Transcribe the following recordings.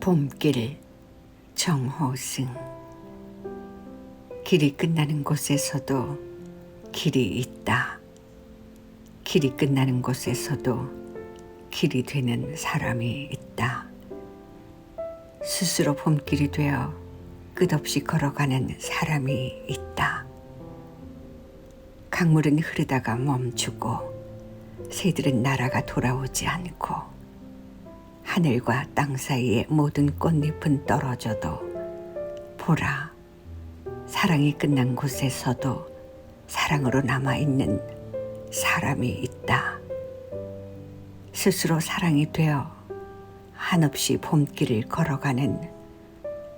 봄길 정호승 길이 끝나는 곳에서도 길이 있다. 길이 끝나는 곳에서도 길이 되는 사람이 있다. 스스로 봄길이 되어 끝없이 걸어가는 사람이 있다. 강물은 흐르다가 멈추고 새들은 날아가 돌아오지 않고 하늘과 땅 사이의 모든 꽃잎은 떨어져도 보라 사랑이 끝난 곳에서도 사랑으로 남아있는 사람이 있다. 스스로 사랑이 되어 한없이 봄길을 걸어가는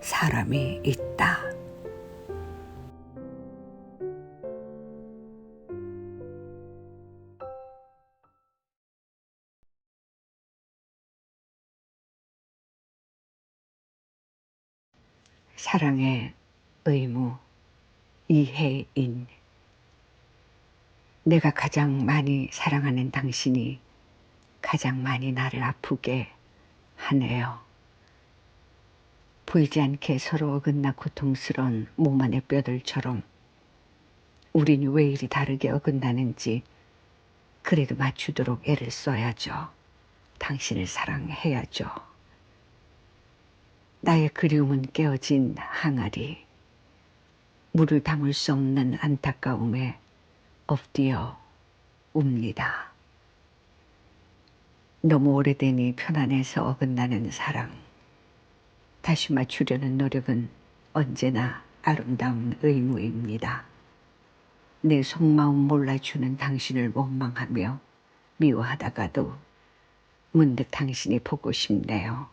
사람이 있다. 사랑의 의무 이혜인 내가 가장 많이 사랑하는 당신이 가장 많이 나를 아프게 하네요. 보이지 않게 서로 어긋나 고통스러운 몸 안의 뼈들처럼 우린 왜 이리 다르게 어긋나는지 그래도 맞추도록 애를 써야죠. 당신을 사랑해야죠. 나의 그리움은 깨어진 항아리. 물을 담을 수 없는 안타까움에 엎드려 웁니다. 너무 오래되니 편안해서 어긋나는 사랑. 다시 맞추려는 노력은 언제나 아름다운 의무입니다. 내 속마음 몰라주는 당신을 원망하며 미워하다가도 문득 당신이 보고 싶네요.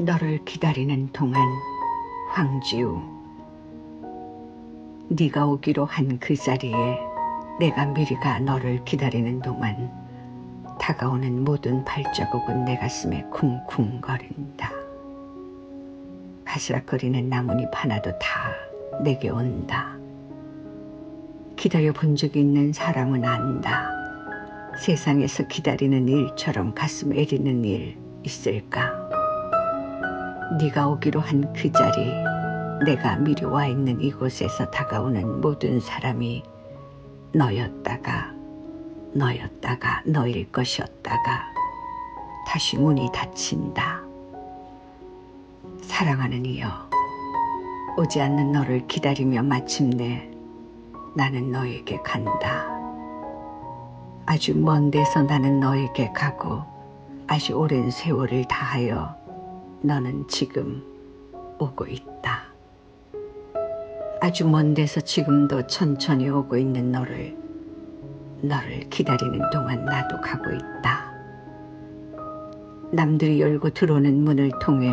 너를 기다리는 동안 황지우 네가 오기로 한 그 자리에 내가 미리 가 너를 기다리는 동안 다가오는 모든 발자국은 내 가슴에 쿵쿵거린다. 바스락거리는 나뭇잎 하나도 다 내게 온다. 기다려 본 적이 있는 사람은 안다. 세상에서 기다리는 일처럼 가슴 애리는 일 있을까? 네가 오기로 한 그 자리, 내가 미리 와 있는 이곳에서 다가오는 모든 사람이 너였다가, 너였다가, 너일 것이었다가, 다시 문이 닫힌다. 사랑하는 이여, 오지 않는 너를 기다리며 마침내 나는 너에게 간다. 아주 먼 데서 나는 너에게 가고, 아주 오랜 세월을 다하여 너는 지금 오고 있다. 아주 먼 데서 지금도 천천히 오고 있는 너를, 너를 기다리는 동안 나도 가고 있다. 남들이 열고 들어오는 문을 통해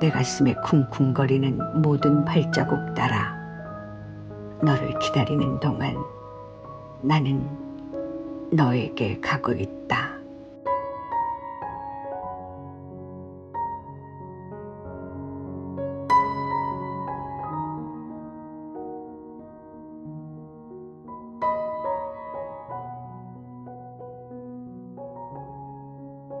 내 가슴에 쿵쿵거리는 모든 발자국 따라 너를 기다리는 동안 나는 너에게 가고 있다.